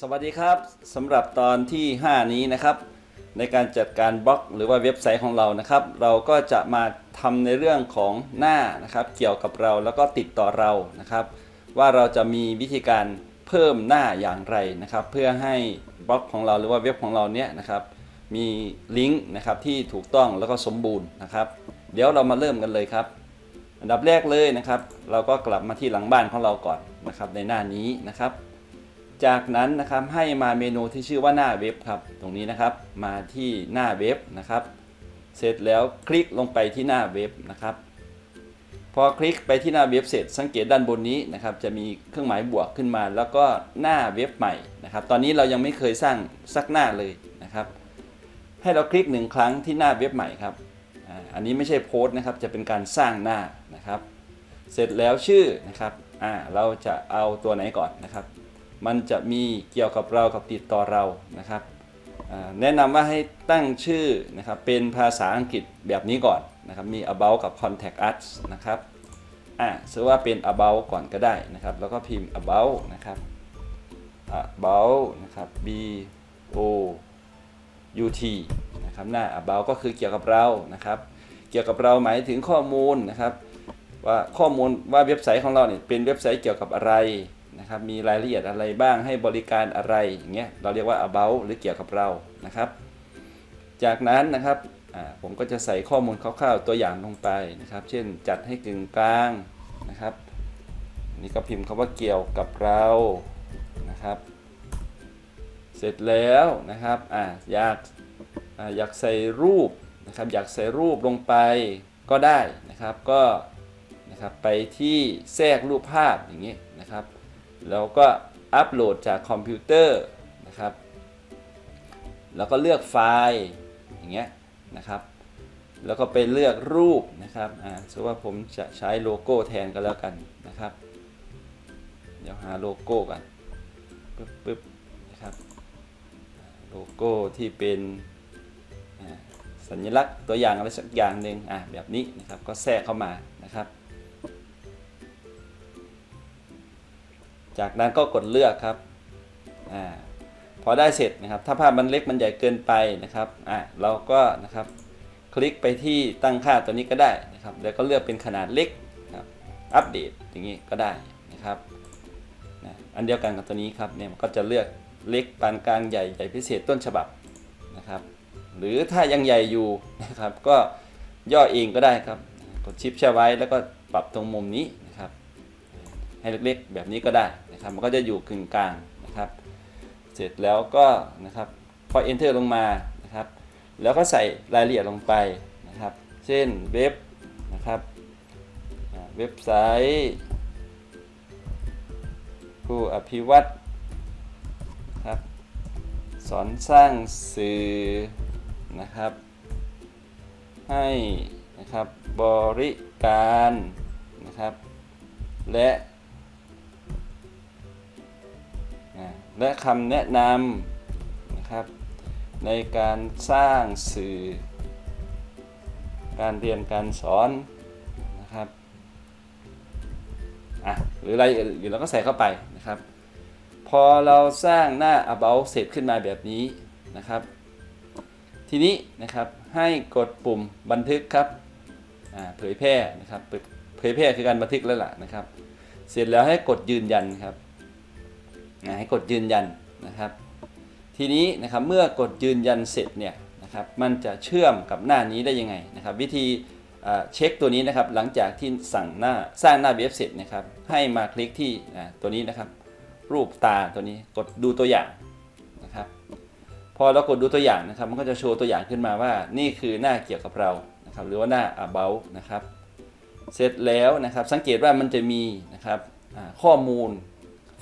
สวัสดีครับสำหรับตอนที่ 5 นี้นะครับ ในการจัดการบล็อกหรือว่าเว็บไซต์ของเรานะครับ เราก็จะมาทำในเรื่องของหน้านะครับ เกี่ยวกับเราแล้วก็ติดต่อเรานะครับ ว่าเราจะมีวิธีการเพิ่มหน้าอย่างไรนะครับ เพื่อให้บล็อกของเราหรือว่าเว็บของเราเนี้ยนะครับ มีลิงก์นะครับที่ถูกต้องแล้วก็สมบูรณ์นะครับ เดี๋ยวเรามาเริ่มกันเลยครับ อันดับแรกเลยนะครับ เราก็กลับมาที่หลังบ้านของเราก่อนนะครับ ในหน้านี้นะครับ จากนั้นนะครับให้มาเมนูที่ชื่อว่าหน้าเว็บครับ ตรงนี้นะครับมาที่หน้าเว็บนะครับ เสร็จแล้วคลิกลงไปที่หน้าเว็บนะครับ พอคลิกไปที่หน้าเว็บเสร็จสังเกตด้านบนนี้นะครับ จะมีเครื่องหมายบวกขึ้นมา แล้วก็หน้าเว็บใหม่นะครับ ตอนนี้เรายังไม่เคยสร้างสักหน้าเลยนะครับ ให้เราคลิกหนึ่งครั้งที่หน้าเว็บใหม่ครับอันนี้ไม่ใช่โพสต์นะครับ จะเป็นการสร้างหน้านะครับ เสร็จแล้วชื่อนะครับอ่าเราจะเอาตัวไหนก่อนนะครับ มันจะมีเกี่ยวกับเรากับติดต่อเรานะครับแนะนำว่าให้ตั้งชื่อนะครับเป็นภาษาอังกฤษแบบนี้ก่อนนะครับมี about กับ contact us นะครับอ่าซื้อว่าเป็น about ก่อนก็ได้นะครับ แล้วก็พิมพ์ about นะครับ about นะครับ b o u t นะครับหน้า about ก็คือเกี่ยวกับเรานะครับ เกี่ยวกับเราหมายถึงข้อมูลนะครับ ว่าข้อมูลว่าเว็บไซต์ของเราเนี่ยเป็นเว็บไซต์เกี่ยวกับอะไร นะครับมีรายละเอียดอะไรบ้างให้บริการอะไรอย่างเงี้ยเราเรียกว่า about หรือเกี่ยวกับเรานะครับ จากนั้นนะครับผมก็จะใส่ข้อมูลคร่าวๆตัวอย่างลงไปนะครับ เช่นจัดให้กึ่งกลางนะครับ นี่ก็พิมพ์คำว่าเกี่ยวกับเรานะครับ เสร็จแล้วนะครับออยากออยากใส่รูปนะครับอยากใส่รูปลงไปก็ได้นะครับก็นะครับไปที่แทรกรูปภาพอย่างนี้ แล้วก็อัปโหลดจากคอมพิวเตอร์นะครับ แล้วก็เลือกไฟล์อย่างเงี้ยนะครับ แล้วก็ไปเลือกรูปนะครับ อ่าสมมติว่าผมจะใช้โลโก้แทนก็แล้วกันนะครับ เดี๋ยวหาโลโก้กันปึ๊บปึ๊บนะครับ โลโก้ที่เป็นสัญลักษณ์ตัวอย่างอะไรสักอย่างหนึ่งอะแบบนี้นะครับ ก็แทรกเข้ามานะครับ จากนั้นก็กดเลือกครับอาพอได้เสร็จนะครับ ถ้าภาพมันเล็กมันใหญ่เกินไปนะครับอ่าเราก็นะครับคลิกไปที่ตั้งค่าตัวนี้ก็ได้นะครับ แล้วก็เลือกเป็นขนาดเล็กครับอัปเดตอย่างนี้ก็ได้นะครับนะอันเดียวกันกับตัวนี้ครับเนี่ยมันก็จะเลือกเล็กปานกลางใหญ่ใหญ่พิเศษต้นฉบับนะครับ หรือถ้ายังใหญ่อยู่นะครับ ก็ย่อเองก็ได้ครับ กดชิปแช่ไว้แล้วก็ปรับตรงมุมนี้ ให้เล็กๆ แบบนี้ก็ได้นะครับ มันก็จะอยู่กึ่งกลางนะครับ เสร็จแล้วก็นะครับพอ enter ลงมานะครับ แล้วก็ใส่รายละเอียดลงไปนะครับ เช่นเว็บนะครับเว็บไซต์ผู้อภิวัตครับสอนสร้างสื่อนะครับ ให้นะครับบริการนะครับและ และคำแนะนำนะครับ ในการสร้างสื่อ การเรียนการสอนนะครับอะหรืออะไรอื่นเราก็ใส่เข้าไปนะครับ พอเราสร้างหน้า about เสร็จขึ้นมาแบบนี้นะครับ ทีนี้นะครับให้กดปุ่มบันทึกครับอ่าเผยแพร่นะครับเผยเผยแพร่คือการบันทึกแล้วล่ะนะครับ เสร็จแล้วให้กดยืนยันครับ อ่าให้กดยืนยันนะครับ ทีนี้นะครับเมื่อกดยืนยันเสร็จเนี่ยนะครับมันจะเชื่อมกับหน้านี้ได้ยังไงนะครับ วิธีเช็คตัวนี้นะครับหลังจากที่สั่งหน้าสร้างหน้าเว็บเสร็จนะครับให้มาคลิกที่ตัวนี้นะครับ รูปตาตัวนี้กดดูตัวอย่างนะครับพอเรากดดูตัวอย่างนะครับมันก็จะโชว์ตัวอย่างขึ้นมาว่า นี่คือหน้าเกี่ยวกับเรานะครับหรือว่าหน้า about นะครับเสร็จแล้วนะครับสังเกตว่ามันจะมีนะครับข้อมูล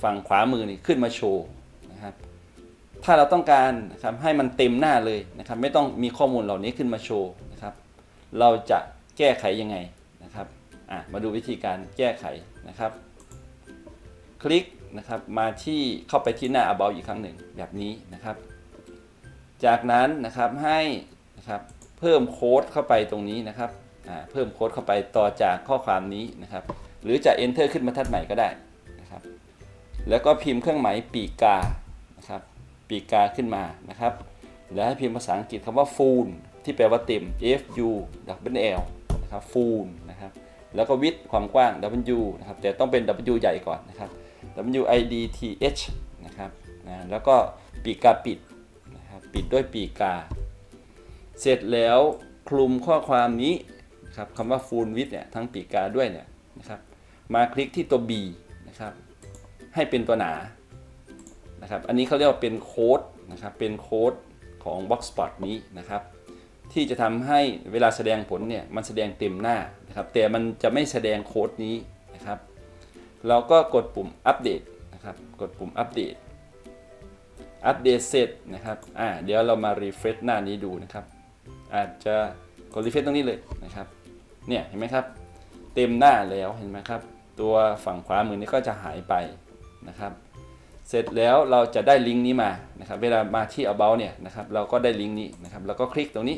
ฝั่งขวามือนี่ขึ้นมาโชว์นะครับถ้าเราต้องการนะครับให้มันเต็มหน้าเลยนะครับ ไม่ต้องมีข้อมูลเหล่านี้ขึ้นมาโชว์นะครับ เราจะแก้ไขยังไงนะครับอะมาดูวิธีการแก้ไขนะครับ คลิกนะครับมาที่เข้าไปที่หน้า about อีกครั้งหนึ่งแบบนี้นะครับ จากนั้นนะครับให้นะครับเพิ่มโค้ดเข้าไปตรงนี้นะครับอ่าเพิ่มโค้ดเข้าไปต่อจากข้อความนี้นะครับ หรือจะ enter ขึ้นบรรทัดใหม่ก็ได้ แล้วก็พิมพ์เครื่องหมายปีกานะครับปีกาขึ้นมานะครับ แล้วให้พิมพ์ภาษาอังกฤษคำว่า full ที่แปลว่าเต็ม f u w l นะครับ full นะครับแล้วก็ width ความกว้าง w นะครับแต่ต้องเป็น w ใหญ่ก่อนนะครับ w i d t h นะครับนะแล้วก็ปีกาปิดนะครับปิดด้วยปีกา เสร็จแล้วคลุมข้อความนี้นะครับคำว่า full width เนี่ยทั้งปีกาด้วยเนี่ยนะครับมาคลิกที่ตัว b นะครับ ให้เป็นตัวหนานะครับ อันนี้เขาเรียกว่าเป็นโค้ดนะครับ เป็นโค้ดของ Boxspot นี้นะครับ ที่จะทำให้เวลาแสดงผลเนี่ยมันแสดงเต็มหน้านะครับ แต่มันจะไม่แสดงโค้ดนี้นะครับ เราก็กดปุ่มอัปเดตนะครับ กดปุ่มอัปเดต อัปเดตเสร็จนะครับ อ่า เดี๋ยวเรามารีเฟรชหน้านี้ดูนะครับ อาจจะกดรีเฟรชตรงนี้เลยนะครับ เนี่ยเห็นไหมครับ เต็มหน้าแล้วเห็นไหมครับ ตัวฝั่งขวามือนี้ก็จะหายไป นะครับ เสร็จแล้วเราจะได้ลิงก์นี้มานะครับ เวลามาที่ about เนี่ยนะครับเราก็ได้ลิงก์นี้นะครับแล้วก็คลิกตรงนี้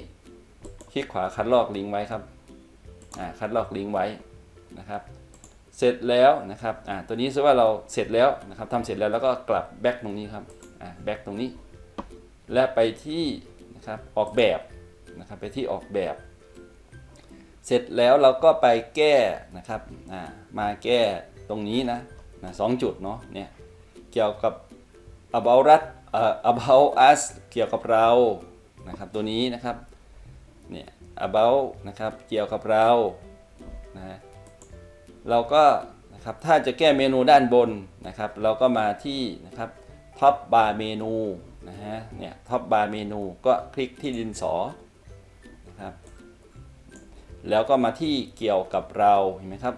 คลิกขวาคัดลอกลิงก์ไว้ครับอ่าคัดลอกลิงก์ไว้นะครับ เสร็จแล้วนะครับอ่าตัวนี้ซะว่าเราเสร็จแล้วนะครับทำเสร็จแล้วแล้วก็กลับแบ็กตรงนี้ครับอ่าแบ็กตรงนี้ และไปที่นะครับออกแบบนะครับไปที่ออกแบบ เสร็จแล้วเราก็ไปแก้นะครับอ่ามาแก้ตรงนี้นะ นะสองจุดเนาะเนี่ยเกี่ยวกับ about us เอ่อ about us เกี่ยวกับเรานะครับตัวนี้นะครับเนี่ย about นะครับเกี่ยวกับเรานะฮะเราก็นะครับถ้าจะแก้เมนูด้านบนนะครับ เราก็มาที่นะครับท็อปบาร์เมนูนะฮะเนี่ยท็อปบาร์เมนูก็คลิกที่ดินสอนะครับแล้วก็มาที่เกี่ยวกับเราเห็นไหมครับ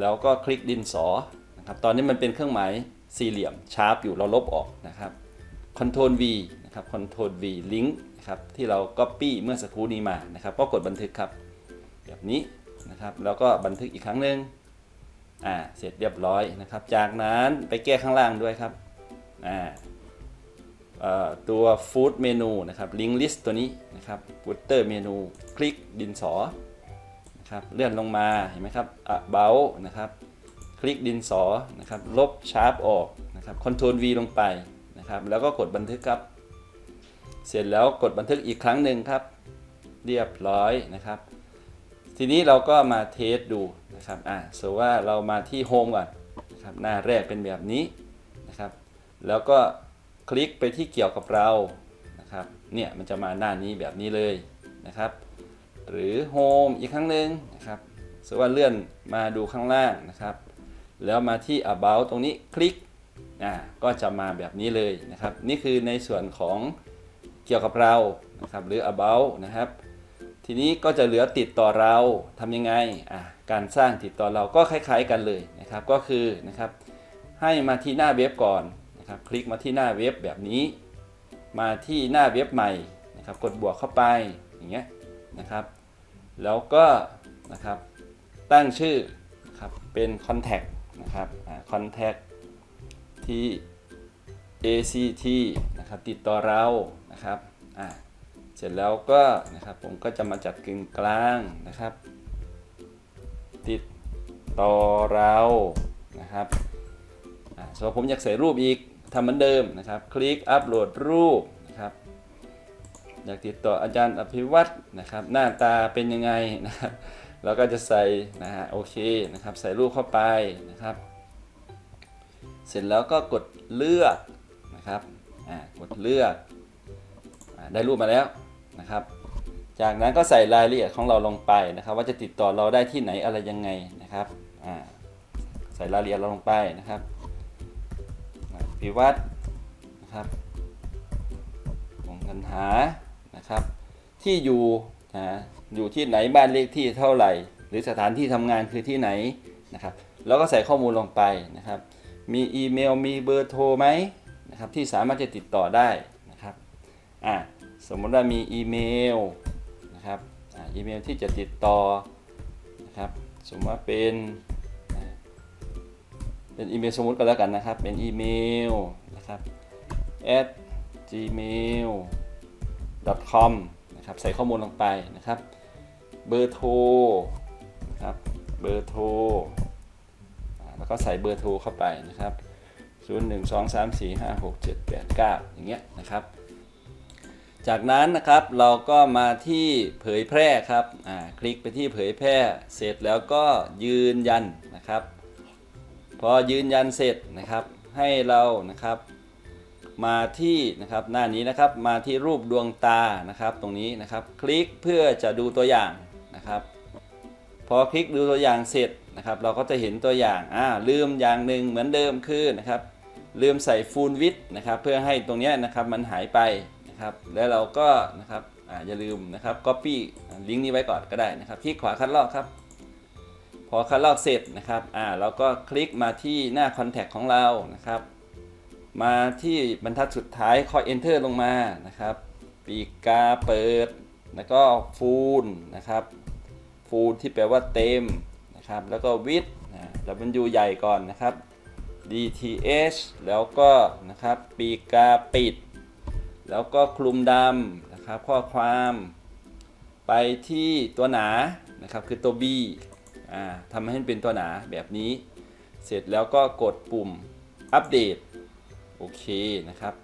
แล้วก็คลิกดินสอ นะครับตอนนี้มันเป็นเครื่องหมายสี่เหลี่ยมชาร์ปอยู่เราลบออกนะครับ Ctrl V นะครับ Ctrl V ลิงก์นะครับที่เรา Copy เมื่อสักครู่นี้มานะครับ ก็กดบันทึกครับ แบบนี้นะครับแล้วก็บันทึกอีกครั้งหนึ่งอ่าเสร็จเรียบร้อยนะครับ จากนั้นไปแก้ข้างล่างด้วยครับอ่าตัว Food Menu นะครับ Link List ตัวนี้นะครับ Footer Menu คลิกดินสอนะครับเลื่อนลงมาเห็นไหมครับ About นะครับ คลิกดินสอนะครับลบชาร์ปออกนะครับ Ctrl V ลงไปนะครับแล้วก็กดบันทึกครับ เสร็จแล้วกดบันทึกอีกครั้งหนึ่งครับ เรียบร้อยนะครับ ทีนี้เราก็มาเทสดูนะครับอ่าสมมติว่าเรามาที่โฮมก่อนนะครับหน้าแรกเป็นแบบนี้นะครับ แล้วก็คลิกไปที่เกี่ยวกับเรานะครับเนี่ยมันจะมาหน้านี้แบบนี้เลยนะครับหรือโฮมอีกครั้งหนึ่งนะครับสมมติว่าเลื่อนมาดูข้างล่างนะครับ แล้วมาที่ about ตรงนี้คลิกอ่าก็จะมาแบบนี้เลยนะครับ นี่คือในส่วนของเกี่ยวกับเรานะครับหรือ about นะครับ ทีนี้ก็จะเหลือติดต่อเราทำยังไงอ่าการสร้างติดต่อเราก็คล้าย ๆกันเลยนะครับ ก็คือนะครับให้มาที่หน้าเว็บก่อนนะครับคลิกมาที่หน้าเว็บแบบนี้ มาที่หน้าเว็บใหม่นะครับกดบวกเข้าไปอย่างเงี้ยนะครับ แล้วก็นะครับตั้งชื่อนะครับเป็น contact นะครับคอ่า contact ที่ ACT นะครับติดต่อเรานะครับอ่าเสร็จแล้วก็นะครับผมก็จะมาจัดกึ่งกลางนะครับ ติดต่อเรานะครับส่วนผมอยากใส่รูปอีกทำเหมือนเดิมนะครับ คลิกอัปโหลดรูปนะครับ อยากติดต่ออาจารย์อภิวัตรนะครับ หน้าตาเป็นยังไงนะครับ เราก็จะใส่นะฮะโอเคนะครับใส่รูปเข้าไปนะครับ เสร็จแล้วก็กดเลือกนะครับอ่ากดเลือกอได้รูปมาแล้วนะครับ จากนั้นก็ใส่รายละเอียดของเราลงไปนะครับ ว่าจะติดต่อเราได้ที่ไหนอะไรยังไงนะครับอ่าใส่รายละเอียดเราลงไปนะครับพิวัตนะครับวงกันหานะครับ ที่อยู่ นะอยู่ที่ไหนบ้านเลขที่เท่าไหร่ หรือสถานที่ทำงานคือที่ไหนนะครับแล้วก็ใส่ข้อมูลลงไปนะครับ มีอีเมลมีเบอร์โทรไหมนะครับที่สามารถจะติดต่อได้นะครับอ่าสมมติว่ามีอีเมลนะครับอ่าอีเมลที่จะติดต่อนะครับสมมติว่าเป็นเป็นอีเมลสมมติก็แล้วกันนะครับ เป็นอีเมลนะครับ at gmail com นะครับใส่ข้อมูลลงไปนะครับ เบอร์โทรนะครับเบอร์โทรแล้วก็ใส่เบอร์โทรเข้าไปนะครับ 0 1 2 3 4 5 6 7 8 9 อย่างเงี้ยนะครับ จากนั้นนะครับเราก็มาที่เผยแพร่ครับคลิกไปที่เผยแพร่เสร็จแล้วก็ยืนยันนะครับ พอยืนยันเสร็จนะครับให้เรานะครับ มาที่นะครับหน้านี้นะครับมาที่รูปดวงตานะครับ ตรงนี้นะครับ คลิกเพื่อจะดูตัวอย่างนะครับ พอคลิกดูตัวอย่างเสร็จนะครับ เราก็จะเห็นตัวอย่างอ่าลืมอย่างหนึ่งเหมือนเดิมคือนะครับ ลืมใส่ฟูลวิดนะครับ เพื่อให้ตรงนี้นะครับมันหายไปนะครับ แล้วเราก็นะครับอ่าอย่าลืมนะครับ Copy ลิงก์นี้ไว้ก่อนก็ได้นะครับคลิกขวาคัดลอกครับ พอคัดลอกเสร็จนะครับอ่าเราก็คลิกมาที่หน้า Contact ของเรานะครับ มาที่บรรทัดสุดท้ายคอย Enter ลงมานะครับ ปีกาเปิด แล้วก็ฟูลนะครับ ฟูลที่แปลว่าเต็มนะครับ แล้วก็วิดแล้วมันอยู่ใหญ่ก่อนนะครับ DTH แล้วก็นะครับปีกาปิด แล้วก็คลุมดำนะครับข้อความไปที่ตัวหนานะครับคือตัว B อ่าทำให้เป็นตัวหนาแบบนี้ เสร็จแล้วก็กดปุ่มอัปเดต โอเคนะครับ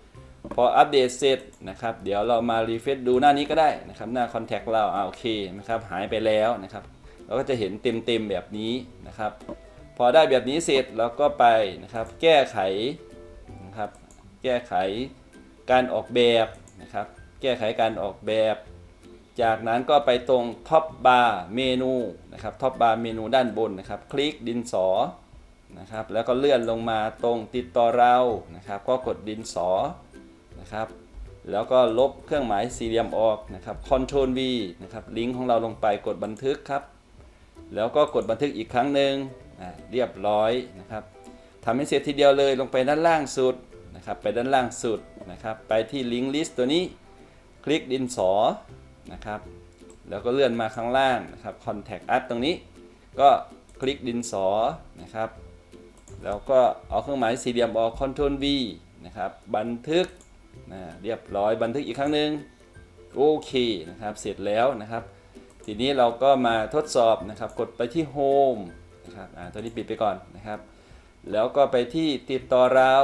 พออัปเดตเสร็จนะครับ เดี๋ยวเรามารีเฟซดูหน้านี้ก็ได้นะครับ หน้าคอนแทคเราอ่าโอเคนะครับ หายไปแล้วนะครับ เราก็จะเห็นเต็มๆแบบนี้นะครับ พอได้แบบนี้เสร็จเราก็ไปนะครับ แก้ไขนะครับ แก้ไขการออกแบบนะครับ แก้ไขการออกแบบ จากนั้นก็ไปตรงท็อปบาร์เมนูนะครับ ท็อปบาร์เมนูด้านบนนะครับ คลิกดินสอ นะครับ แล้วก็เลื่อนลงมาตรงติดต่อเรานะครับ ก็กดดินสอนะครับ แล้วก็ลบเครื่องหมายสี่เหลี่ยมออกนะครับ Ctrl V นะครับ ลิงก์ของเราลงไปกดบันทึกครับ แล้วก็กดบันทึกอีกครั้งหนึ่งเรียบร้อยนะครับทำให้เสร็จทีเดียวเลยลงไปด้านล่างสุดนะครับ ไปด้านล่างสุดนะครับ ไปที่ลิงก์ลิสต์ตัวนี้ คลิกดินสอนะครับ แล้วก็เลื่อนมาข้างล่างนะครับ Contact Us ตรงนี้ ก็คลิกดินสอนะครับ แล้วก็เอาเครื่องหมายสี่เหลี่ยมออก Ctrl V นะครับ บันทึกนะเรียบร้อยบันทึกอีกครั้งหนึ่งโอเคนะครับเสร็จแล้วนะครับ ทีนี้เราก็มาทดสอบนะครับ กดไปที่ Home นะครับอ่าตัวนี้ปิดไปก่อนนะครับ แล้วก็ไปที่ติดต่อเรา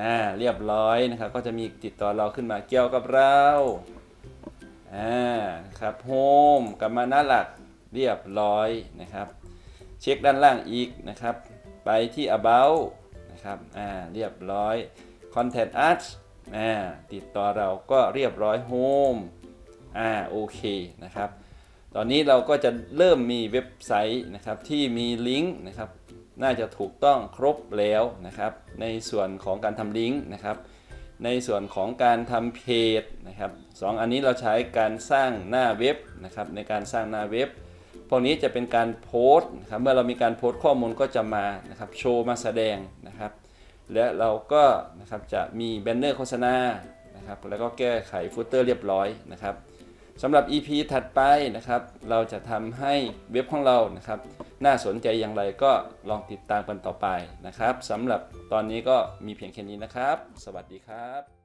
นะเรียบร้อยนะครับ ก็จะมีติดต่อเราขึ้นมาเกี่ยวกับเราอ่าครับ Home กลับมาหน้าหลักเรียบร้อยนะครับ เช็คด้านล่างอีกนะครับ ไปที่ about นะครับอ่าเรียบร้อย contact us อ่าติดต่อเราก็เรียบร้อย home อ่าโอเคนะครับ ตอนนี้เราก็จะเริ่มมีเว็บไซต์นะครับที่มีลิงก์นะครับน่าจะถูกต้องครบแล้วนะครับ ในส่วนของการทำลิงก์นะครับ ในส่วนของการทำเพจนะครับสองอันนี้เราใช้การสร้างหน้าเว็บนะครับในการสร้างหน้าเว็บ พวกนี้จะเป็นการโพสต์นะครับเมื่อเรามีการโพสต์ข้อมูลก็จะมานะครับโชว์มาแสดงนะครับ และเราก็นะครับจะมีแบนเนอร์โฆษณานะครับแล้วก็แก้ไขฟุตเตอร์เรียบร้อยนะครับสำหรับ EP ถัดไปนะครับ เราจะทำให้เว็บของเรานะครับ น่าสนใจอย่างไรก็ลองติดตามกันต่อไปนะครับสำหรับตอนนี้ก็มีเพียงแค่นี้นะครับ สวัสดีครับ